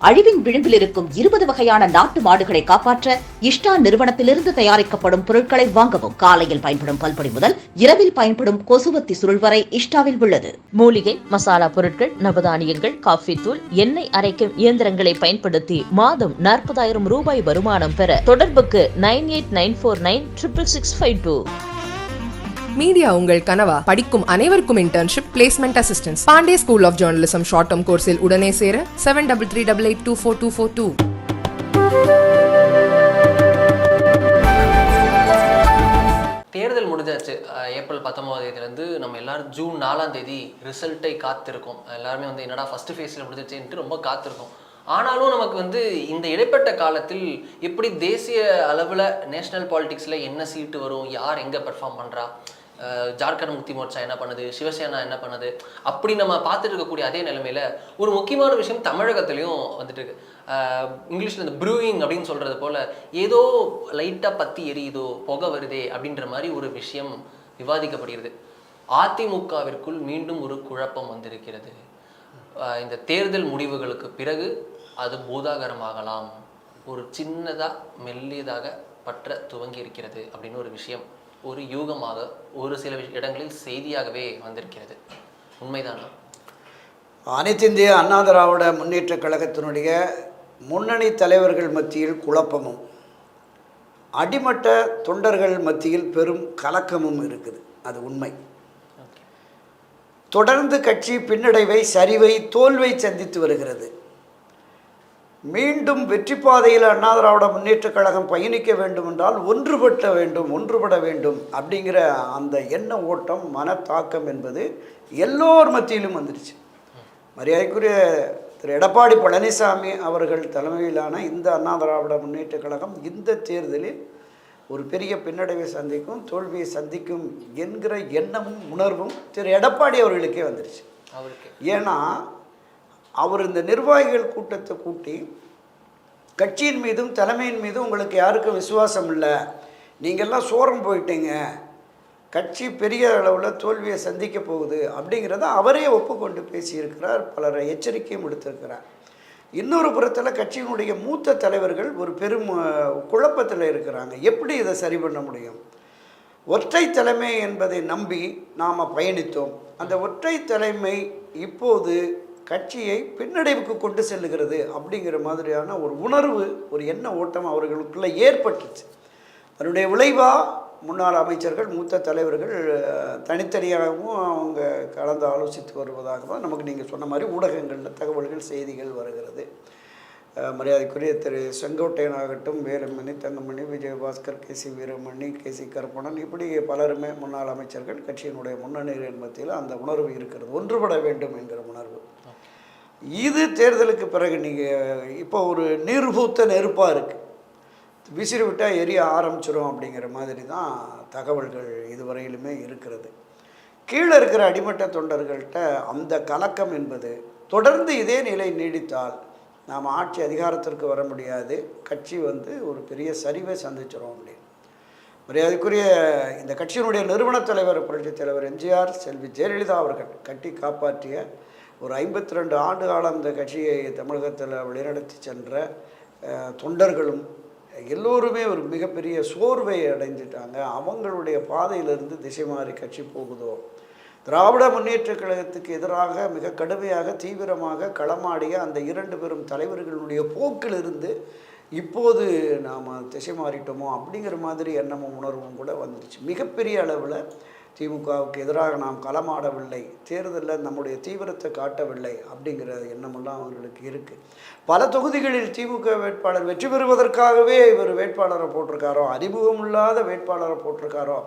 அழிவின் விளிம்பில் இருக்கும் இருபது வகையான நாட்டு மாடுகளை காப்பாற்ற இஷ்டா நிறுவனத்திலிருந்து தயாரிக்கப்படும் பொருட்களை வாங்கவும் காலையில் பயன்படும் பல்பொடி முதல் இரவில் பயன்படும் கொசுவத்தி சுருள் வரை இஷ்டாவில் உள்ளது. மூலிகை மசாலா பொருட்கள் நவதானியங்கள் காஃபி தூள் எண்ணெய் அரைக்கும் இயந்திரங்களை பயன்படுத்தி மாதம் நாற்பதாயிரம் ரூபாய் வருமானம் பெற தொடர்புக்கு nine eight nine four nine triple six five two. Media உங்கள் கனவா? படிக்கும் அனைவருக்கும் internship placement assistance Pandey school of journalism short term கோர்ஸில் உடனே சேர seven double three double eight two four two four two தேர்தல் முடிஞ்சாச்சு. ஏப்ரல் பத்தொன்பதாம் தேதியிலேருந்து நம்ம எல்லாரும் ஜூன் நாலாம் தேதி ரிசல்ட்டை காத்திருக்கோம். எல்லாருமே வந்து என்னடா ஃபர்ஸ்ட் ஃபேஸில் முடிஞ்சிச்சுன்ட்டு ரொம்ப காத்திருக்கோம். ஆனாலும் நமக்கு வந்து இந்த இடைப்பட்ட காலத்தில் எப்படி தேசிய அளவில் நேஷனல் பாலிடிக்ஸில் என்ன சீட்டு வரும் யார் எங்கே பெர்ஃபார்ம் பண்ணுறா ஜார்க்கண்ட் முக்தி மோர்ச்சா என்ன பண்ணுது? சிவசேனா என்ன பண்ணுது? அப்படி நம்ம பார்த்துட்டு இருக்கக்கூடிய அதே நிலைமையில ஒரு முக்கியமான விஷயம் தமிழகத்திலையும் வந்துட்டு இருக்கு. இங்கிலீஷில் இங்கிலீஷ்ல இந்த ப்ரூயிங் அப்படின்னு சொல்றது போல ஏதோ லைட்டா பத்தி எரியுதோ புகை வருதே அப்படின்ற மாதிரி ஒரு விஷயம் விவாதிக்கப்படுகிறது. அதிமுகவிற்குள் மீண்டும் ஒரு குழப்பம் வந்திருக்கிறது. இந்த தேர்தல் முடிவுகளுக்கு பிறகு அது பூதாகரமாகலாம். ஒரு சின்னதாக மெல்லியதாக பற்ற துவங்கி இருக்கிறது அப்படின்னு ஒரு விஷயம் ஒரு யூகமாக ஒரு சில இடங்களில் செய்தியாகவே வந்திருக்கிறது. உண்மைதானா? அனைத்து இந்திய அண்ணா திராவிட முன்னேற்றக் கழகத்தினுடைய முன்னணி தலைவர்கள் மத்தியில் குழப்பமும் அடிமட்ட தொண்டர்கள் மத்தியில் பெரும் கலக்கமும் இருக்குது. அது உண்மை. தொடர்ந்து கட்சி பின்னடைவை சரிவை தோல்வை சந்தித்து வருகிறது. மீண்டும் வெற்றி பாதையில் அண்ணா திராவிட முன்னேற்றக் கழகம் பயணிக்க வேண்டும் என்றால் ஒன்றுபட்ட வேண்டும் ஒன்றுபட வேண்டும் அப்படிங்கிற அந்த எண்ண ஓட்டம் மனத்தாக்கம் என்பது எல்லோர் மத்தியிலும் வந்துருச்சு மரியாதைக்குரிய திரு எடப்பாடி பழனிசாமி அவர்கள் தலைமையிலான இந்த அண்ணா திராவிட முன்னேற்றக் கழகம் இந்த தேர்தலில் ஒரு பெரிய பின்னடைவை சந்திக்கும் தோல்வியை சந்திக்கும் என்கிற எண்ணமும் உணர்வும் திரு எடப்பாடி அவர்களுக்கே வந்துருச்சு ஏன்னா அவர் இந்த நிர்வாகிகள் கூட்டத்தை கூட்டி கட்சியின் மீதும் தலைமையின் மீதும் உங்களுக்கு யாருக்கும் விசுவாசம் இல்லை. நீங்கள்லாம் சோரம் போயிட்டீங்க. கட்சி பெரிய அளவில் தோல்வியை சந்திக்க போகுது அப்படிங்கிறத அவரே ஒப்புக்கொண்டு பேசியிருக்கிறார். பலரை எச்சரிக்கையும் விடுத்திருக்கிறார். இன்னொரு புறத்தில் கட்சியினுடைய மூத்த தலைவர்கள் ஒரு பெரும் குழப்பத்தில் இருக்கிறாங்க. எப்படி இதை சரி பண்ண முடியும்? ஒற்றை தலைமை என்பதை நம்பி நாம் பயணித்தோம். அந்த ஒற்றை தலைமை இப்போது கட்சியை பின்னடைவுக்கு கொண்டு செல்லுகிறது அப்படிங்கிற மாதிரியான ஒரு உணர்வு ஒரு எண்ண ஓட்டம் அவர்களுக்குள்ள ஏற்பட்டுச்சு. அதனுடைய விளைவாக முன்னாள் அமைச்சர்கள் மூத்த தலைவர்கள் தனித்தனியாகவும் அவங்க கலந்து ஆலோசித்து வருவதாகவும் நமக்கு நீங்கள் சொன்ன மாதிரி ஊடகங்களில் தகவல்கள் செய்திகள் வருகிறது. மரியாதைக்குரிய திரு செங்கோட்டையன் ஆகட்டும் Velumani Thangamani Vijayabaskar K C Veeramani K C Karuppanan இப்படி பலருமே முன்னாள் அமைச்சர்கள் கட்சியினுடைய முன்னணிகளின் மத்தியில் அந்த உணர்வு இருக்கிறது. ஒன்றுபட வேண்டும் என்கிற உணர்வு. இது தேர்தலுக்கு பிறகு நீங்கள் இப்போ ஒரு நீர்பூத்த நெருப்பாக இருக்குது விசிறி விட்டால் எரிய ஆரம்பிச்சிடும் அப்படிங்கிற மாதிரி தான் தகவல்கள் இதுவரையிலுமே இருக்கிறது. கீழே இருக்கிற அடிமட்ட தொண்டர்கள்ட்ட அந்த கலக்கம் என்பது தொடர்ந்து இதே நிலை நீடித்தால் நாம் ஆட்சி அதிகாரத்திற்கு வர முடியாது. கட்சி வந்து ஒரு பெரிய சரிவை சந்திச்சிடும் அப்படின்னு. மரியாதைக்குரிய இந்த கட்சியினுடைய நிறுவனத் தலைவர் புரட்சி தலைவர் எம்ஜிஆர் செல்வி ஜெயலலிதா அவர்கள் கட்டி காப்பாற்றிய ஒரு ஐம்பத்தி ரெண்டு ஆண்டு காலம் இந்த கட்சியை தமிழகத்தில் வழிநடத்தி சென்ற தொண்டர்களும் எல்லோருமே ஒரு மிகப்பெரிய சோர்வை அடைஞ்சிட்டாங்க. அவங்களுடைய பாதையிலிருந்து திசை மாறி கட்சி போகுதோ? திராவிட முன்னேற்ற கழகத்துக்கு எதிராக மிக கடுமையாக தீவிரமாக களமாடிய அந்த இரண்டு பெரும் தலைவர்களுடைய போக்கிலிருந்து இப்போது நாம் திசை மாறிட்டோமோ அப்படிங்கிற மாதிரி எண்ணமும் உணர்வும் கூட வந்துருச்சு மிகப்பெரிய அளவில் திமுகவுக்கு எதிராக நாம் களமாடவில்லை தேர்தலில் நம்முடைய தீவிரத்தை காட்டவில்லை அப்படிங்கிற எண்ணமெல்லாம் அவர்களுக்கு இருக்குது பல தொகுதிகளில் திமுக வேட்பாளர் வெற்றி பெறுவதற்காகவே இவர் வேட்பாளரை போட்டிருக்காரோ அறிமுகம் இல்லாத வேட்பாளரை போட்டிருக்காரோ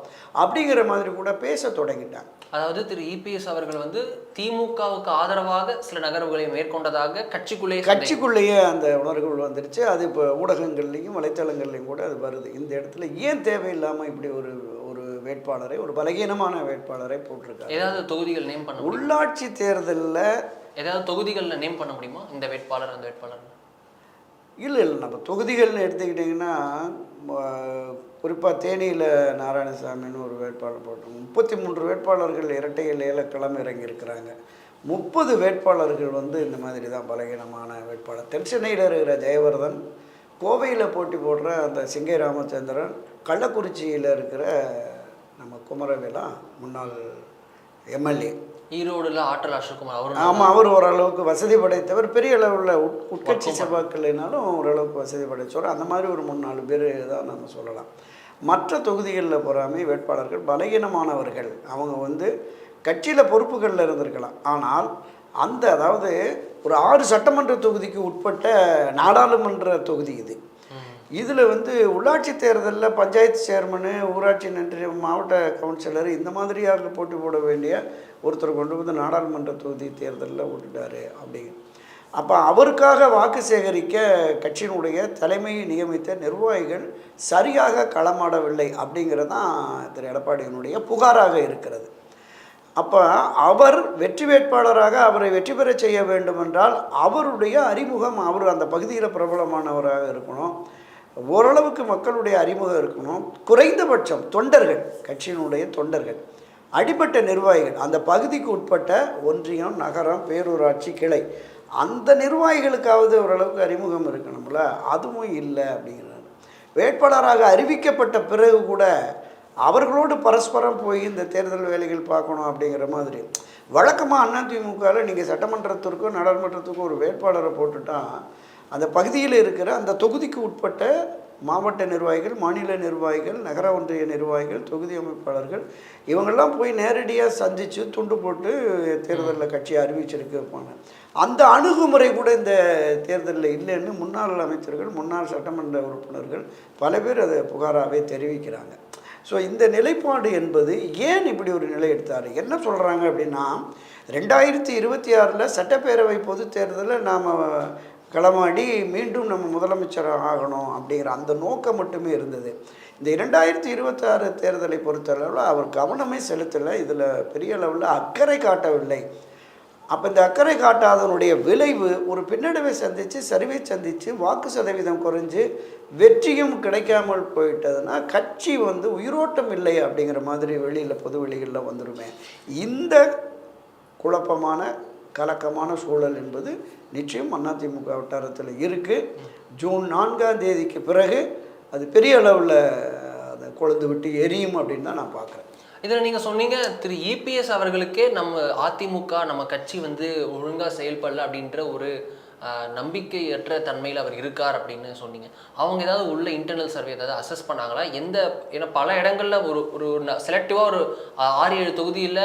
அப்படிங்கிற மாதிரி கூட பேச தொடங்கிட்டாங்க. அதாவது திரு இபிஎஸ் அவர்கள் வந்து திமுகவுக்கு ஆதரவாக சில நகர்வுகளை மேற்கொண்டதாக கட்சிக்குள்ளே கட்சிக்குள்ளேயே அந்த உணர்வுகள் வந்துருச்சு. அது இப்போ ஊடகங்கள்லையும் வலைத்தளங்கள்லையும் கூட அது வருது. இந்த இடத்துல ஏன் தேவையில்லாமல் இப்படி ஒரு வேட்பாளரை ஒரு பலகீனமான வேட்பாளரை போட்டிருக்காரு. ஏதாவது தொகுதிகள் நேம் பண்ண உள்ளாட்சி தேர்தலில் ஏதாவது தொகுதிகளில் நேம் பண்ண முடியுமா? இந்த வேட்பாளர் அந்த வேட்பாளர். இல்லை இல்லை நம்ம தொகுதிகள்னு எடுத்துக்கிட்டிங்கன்னா குறிப்பாக தேனியில் நாராயணசாமின்னு ஒரு வேட்பாளர் போட்டோம். முப்பத்தி மூன்று வேட்பாளர்கள் இரட்டை இலையில் களம் இறங்கியிருக்கிறாங்க. முப்பது வேட்பாளர்கள் வந்து இந்த மாதிரி தான் பலகீனமான வேட்பாளர். தென் சென்னையில் இருக்கிற ஜெயவர்தன் கோவையில் போட்டி போடுற அந்த சிங்கை ராமச்சந்திரன் கள்ளக்குறிச்சியில் இருக்கிற நம்ம குமரவேலா முன்னாள் எம்எல்ஏ. ஈரோடுல ஆற்றல் அசோக்குமார் அவரும் ஆமாம் அவர் ஓரளவுக்கு வசதி படைத்தவர். பெரிய அளவில் உட் உட்கட்சி செல்வாக்கில்லைனாலும் ஓரளவுக்கு வசதி படைத்தவர். அந்த மாதிரி ஒரு மூணு நாலு பேர் தான் நம்ம சொல்லலாம். மற்ற தொகுதிகளில் பொறாமை வேட்பாளர்கள் பலகீனமானவர்கள். அவங்க வந்து கட்சியில் பொறுப்புகளில் இருந்திருக்கலாம். ஆனால் அந்த அதாவது ஒரு ஆறு சட்டமன்ற தொகுதிக்கு உட்பட்ட நாடாளுமன்ற தொகுதி இது. இதில் வந்து உள்ளாட்சி தேர்தலில் பஞ்சாயத்து சேர்மனு ஊராட்சி நன்றி மாவட்ட கவுன்சிலர் இந்த மாதிரியாக போட்டி போட வேண்டிய ஒருத்தர் கொண்டு வந்து நாடாளுமன்ற தொகுதி தேர்தலில் விட்டுட்டார் அப்படிங்க அப்போ அவருக்காக வாக்கு சேகரிக்க கட்சியினுடைய தலைமையை நியமித்த நிர்வாகிகள் சரியாக களமாடவில்லை அப்படிங்கிறது தான் திரு எடப்பாடியினுடைய புகாராக இருக்கிறது. அப்போ அவர் வெற்றி வேட்பாளராக அவரை வெற்றி பெறச் செய்ய வேண்டுமென்றால் அவருடைய அறிமுகம் அவர் அந்த பகுதியில் பிரபலமானவராக இருக்கணும். ஓரளவுக்கு மக்களுடைய அறிமுகம் இருக்கணும். குறைந்தபட்சம் தொண்டர்கள் கட்சியினுடைய தொண்டர்கள் அடிப்பட்ட நிர்வாகிகள் அந்த பகுதிக்கு உட்பட்ட ஒன்றியம் நகரம் பேரூராட்சி கிளை அந்த நிர்வாகிகளுக்காவது ஓரளவுக்கு அறிமுகம் இருக்கணும்ல? அதுவும் இல்லை அப்படிங்கிறார். வேட்பாளராக அறிவிக்கப்பட்ட பிறகு கூட அவர்களோடு பரஸ்பரம் போய் இந்த தேர்தல் வேலைகள் பார்க்கணும் அப்படிங்கிற மாதிரி. வழக்கமாக அதிமுகவில் நீங்கள் சட்டமன்றத்திற்கும் நாடாளுமன்றத்துக்கும் ஒரு வேட்பாளரை போட்டுட்டால் அந்த பகுதியில் இருக்கிற அந்த தொகுதிக்கு உட்பட்ட மாவட்ட நிர்வாகிகள் மாநில நிர்வாகிகள் நகர ஒன்றிய நிர்வாகிகள் தொகுதி அமைப்பாளர்கள் இவங்கெல்லாம் போய் நேரடியாக சந்தித்து துண்டு போட்டு தேர்தலில் கட்சியை அறிவிச்சிருக்கு இருப்பாங்க அந்த அணுகுமுறை கூட இந்த தேர்தலில் இல்லைன்னு முன்னாள் அமைச்சர்கள் முன்னாள் சட்டமன்ற உறுப்பினர்கள் பல பேர் அதை புகாராகவே தெரிவிக்கிறாங்க. ஸோ இந்த நிலைப்பாடு என்பது ஏன் இப்படி ஒரு நிலை எடுத்தார்? என்ன சொல்கிறாங்க அப்படின்னா ரெண்டாயிரத்தி இருபத்தி ஆறில் சட்டப்பேரவை பொதுத் தேர்தலில் நாம் களமாடி மீண்டும் நம்ம முதலமைச்சர் ஆகணும் அப்படிங்கிற அந்த நோக்கம் மட்டுமே இருந்தது. இந்த இரண்டாயிரத்தி இருபத்தாறு தேர்தலை பொறுத்தளவில் அவர் கவனமே செலுத்தலை. இதில் பெரிய அளவில் அக்கறை காட்டவில்லை. அப்போ இந்த அக்கறை காட்டாதனுடைய விளைவு ஒரு பின்னடைவை சந்தித்து சரிவை சந்தித்து வாக்கு சதவீதம் குறைஞ்சு வெற்றியும் கிடைக்காமல் போயிட்டதுன்னா கட்சி வந்து உயிரோட்டம் இல்லை அப்படிங்கிற மாதிரி வெளியில் பொது வெளிகளில் வந்துருமே. இந்த குழப்பமான கலக்கமான சூழல் என்பது நிச்சயம் அதிமுக வட்டாரத்தில் இருக்குது ஜூன் நான்காம் தேதிக்கு பிறகு அது பெரிய அளவில் அதை கொழுந்து விட்டு எரியும் அப்படின்னு தான் நான் பார்க்குறேன். இதில் நீங்கள் சொன்னீங்க திரு இபிஎஸ் அவர்களுக்கே நம்ம அதிமுக நம்ம கட்சி வந்து ஒழுங்காக செயல்படல அப்படின்ற ஒரு நம்பிக்கையற்ற தன்மையில் அவர் இருக்கார் அப்படின்னு சொன்னீங்க. அவங்க ஏதாவது உள்ள இன்டர்னல் சர்வே ஏதாவது அசஸ் பண்ணாங்களா? எந்த ஏன்னா பல இடங்களில் ஒரு ஒரு செலக்டிவாக ஒரு ஆறு ஏழு தொகுதியில்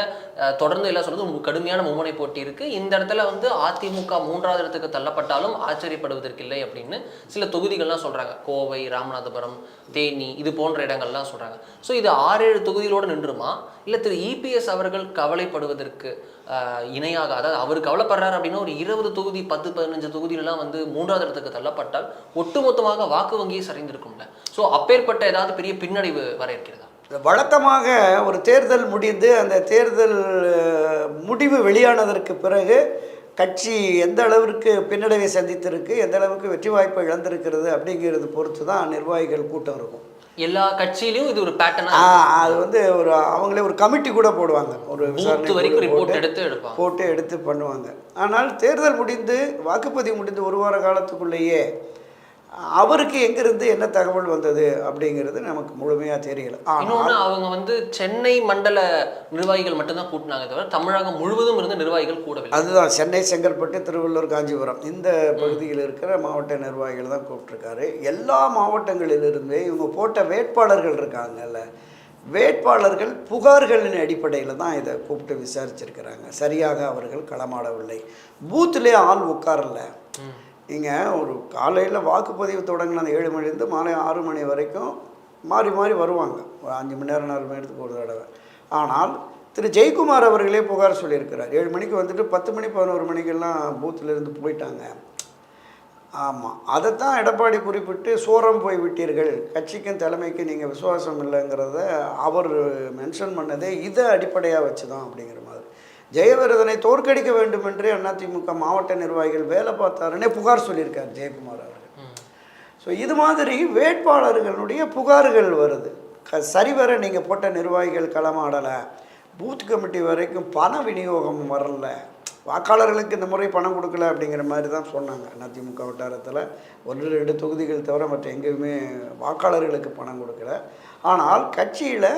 தொடர்ந்து எல்லாம் சொல்கிறது கடுமையான மும்முனை போட்டி இருக்குது இந்த இடத்துல வந்து அதிமுக மூன்றாவது இடத்துக்கு தள்ளப்பட்டாலும் ஆச்சரியப்படுவதற்கில்லை அப்படின்னு சில தொகுதிகள்லாம் சொல்கிறாங்க கோவை ராமநாதபுரம் தேனி இது போன்ற இடங்கள்லாம் சொல்கிறாங்க ஸோ இது ஆறு ஏழு தொகுதிகளோடு நின்றுமா? இல்லை திரு இபிஎஸ் அவர்கள் கவலைப்படுவதற்கு இணையாக அதாவது அவர் கவலைப்படுறாரு அப்படின்னா ஒரு இருபது தொகுதி பத்து பதினஞ்சு தொகுதியிலலாம் வந்து மூன்றாவது இடத்துக்கு தள்ளப்பட்டால் ஒட்டுமொத்தமாக வாக்கு வங்கியை சரிந்திருக்கும்ல. ஸோ அப்பேற்பட்ட ஏதாவது பெரிய பின்னடைவு வர இருக்கிறதா? வழக்கமாக ஒரு தேர்தல் முடிந்து அந்த தேர்தல் முடிவு வெளியானதற்கு பிறகு கட்சி எந்த அளவிற்கு பின்னடைவை சந்தித்திருக்கு எந்த அளவுக்கு வெற்றி வாய்ப்பை இழந்திருக்கிறது அப்படிங்கிறது பொறுத்து தான் நிர்வாகிகள் கூட்டம் இருக்கும். எல்லா கட்சியிலையும் இது ஒரு பேட்டர்னா அது வந்து ஒரு அவங்களே ஒரு கமிட்டி கூட போடுவாங்க. ஒரு விசாரணை வரைக்கும் ரிப்போர்ட் எடுத்து எடுப்பாங்க. போட்டு எடுத்து பண்ணுவாங்க. ஆனால் தேர்தல் முடிந்து வாக்குப்பதிவு முடிந்து ஒரு வார காலத்துக்குள்ளேயே அவருக்கு எங்கிருந்து என்ன தகவல் வந்தது அப்படிங்கிறது நமக்கு முழுமையாக தெரியல. இன்னொன்று அவங்க வந்து சென்னை மண்டல நிர்வாகிகள் மட்டும்தான் கூட்டினாங்க தவிர தமிழகம் முழுவதும் இருந்து நிர்வாகிகள் கூடவில்லை. அதுதான் சென்னை செங்கல்பட்டு திருவள்ளூர் காஞ்சிபுரம் இந்த பகுதியில் இருக்கிற மாவட்ட நிர்வாகிகள் தான் கூப்பிட்ருக்காரு எல்லா மாவட்டங்களிலிருந்தே இவங்க போட்ட வேட்பாளர்கள் இருக்காங்கல்ல வேட்பாளர்கள் புகார்களின் அடிப்படையில் தான் இதை கூப்பிட்டு விசாரிச்சிருக்கிறாங்க. சரியாக அவர்கள் களமாடவில்லை. பூத்திலே ஆள் உட்காரல. நீங்கள் ஒரு காலையில் வாக்குப்பதிவு தொடங்கின அந்த ஏழு மணிலேருந்து மாலை ஆறு மணி வரைக்கும் மாறி மாறி வருவாங்க. ஒரு அஞ்சு மணி நேரம் நாலு மணி நேரத்துக்கு ஒரு தடவை. ஆனால் திரு ஜெயக்குமார் அவர்களே புகார் சொல்லியிருக்கிறார். ஏழு மணிக்கு வந்துட்டு பத்து மணி பதினோரு மணிக்கெல்லாம் பூத்திலிருந்து போயிட்டாங்க. ஆமாம் அதைத்தான் எடப்பாடி குறிப்பிட்டு சோரம் போய் விட்டீர்கள். கட்சிக்கும் தலைமைக்கு நீங்கள் விசுவாசம் இல்லைங்கிறத அவர் மென்ஷன் பண்ணதே இதை அடிப்படையாக வச்சு தான் அப்படிங்கிற மாதிரி. ஜெயவரதனை தோற்கடிக்க வேண்டும் என்று அதிமுக மாவட்ட நிர்வாகிகள் வேலை பார்த்தாருன்னே புகார் சொல்லியிருக்கார் ஜெயக்குமார் அவர்கள். ஸோ இது மாதிரி வேட்பாளர்களுடைய புகார்கள் வருது. க சரிவர நீங்கள் போட்ட நிர்வாகிகள் களமாடலை பூத் கமிட்டி வரைக்கும் பண விநியோகம் வரல. வாக்காளர்களுக்கு இந்த முறை பணம் கொடுக்கல அப்படிங்கிற மாதிரி தான் சொன்னாங்க அதிமுக வட்டாரத்தில். ஒன்று ரெண்டு தொகுதிகள் தவிர மற்ற எங்கேயுமே வாக்காளர்களுக்கு பணம் கொடுக்கல. ஆனால் கட்சியில்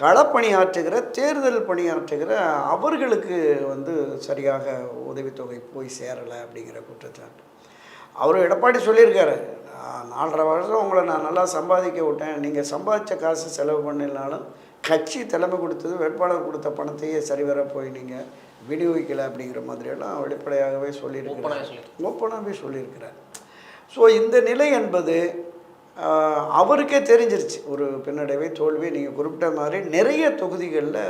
களப்பணியாற்றுகிற தேர்தல் பணியாற்றுகிற அவர்களுக்கு வந்து சரியாக உதவித்தொகை போய் சேரலை அப்படிங்கிற குற்றச்சாட்டு. அவர் எடப்பாடி சொல்லியிருக்காரு "நான் நாலரை வருஷம் உங்களை நான் நல்லா சம்பாதிக்க விட்டேன். நீங்கள் சம்பாதிச்ச காசு செலவு பண்ணலனாலும் கட்சி தலைமை கொடுத்தது வேட்பாளர் கொடுத்த பணத்தையே சரிவர போய் நீங்கள் விநியோகிக்கலை அப்படிங்கிற மாதிரியெல்லாம் வெளிப்படையாகவே சொல்லியிருக்கிறார். ஓப்பனாகவே சொல்லியிருக்கிறார். ஸோ இந்த நிலை என்பது அவருக்கே தெரிஞ்சிருச்சு. ஒரு பின்னடைவை தோல்வி நீங்கள் குறிப்பிட்ட மாதிரி நிறைய தொகுதிகளில்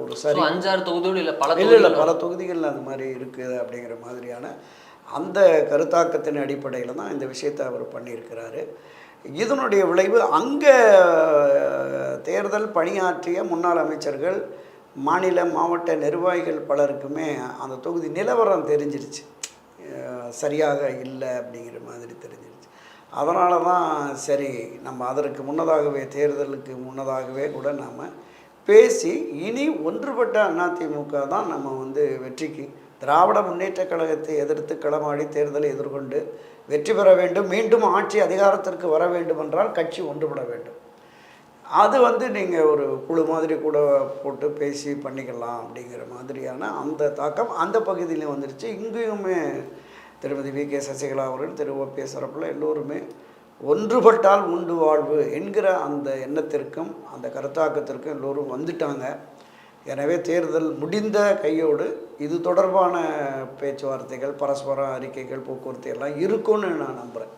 ஒரு சரி அஞ்சாறு தொகுதியோடு இல்லை பல இல்லை இல்லை தொகுதிகள் பல தொகுதிகளில் அந்த மாதிரி இருக்குது அப்படிங்கிற மாதிரியான அந்த கருத்தாக்கத்தின் அடிப்படையில் தான் இந்த விஷயத்தை அவர் பண்ணியிருக்கிறாரு. இதனுடைய விளைவு அங்கே தேர்தல் பணியாற்றிய முன்னாள் அமைச்சர்கள் மாநில மாவட்ட நிர்வாகிகள் பலருக்குமே அந்த தொகுதி நிலவரம் தெரிஞ்சிருச்சு. சரியாக இல்லை அப்படிங்கிற மாதிரி தெரிஞ்சிருச்சு. அதனால தான் சரி நம்ம அதற்கு முன்னதாகவே தேர்தலுக்கு முன்னதாகவே கூட நாம் பேசி இனி ஒன்றுபட்ட அதிமுக தான் நம்ம வந்து வெற்றிக்கு திராவிட முன்னேற்றக் கழகத்தை எதிர்த்து களமாடி தேர்தலை எதிர்கொண்டு வெற்றி பெற வேண்டும் மீண்டும் ஆட்சி அதிகாரத்திற்கு வர வேண்டும் என்றால் கட்சி ஒன்றுபட வேண்டும். அது வந்து நீங்கள் ஒரு குழு மாதிரி கூட போட்டு பேசி பண்ணிக்கலாம் அப்படிங்கிற மாதிரியான அந்த தாக்கம் அந்த பகுதியிலையும் வந்துருச்சு. இங்கேயுமே திருமதி வி. கே. சசிகலா அவர்கள் திரு. ஓபிஎஸ் தரப்பில் எல்லோருமே ஒன்றுபட்டால் உண்டு வாழ்வு என்கிற அந்த எண்ணத்திற்கும் அந்த கருத்தாக்கத்திற்கும் எல்லோரும் வந்துட்டாங்க. எனவே தேர்தல் முடிந்த கையோடு இது தொடர்பான பேச்சுவார்த்தைகள் பரஸ்பர அறிக்கைகள் போக்குவரத்து எல்லாம் இருக்கும்னு நான் நம்புகிறேன்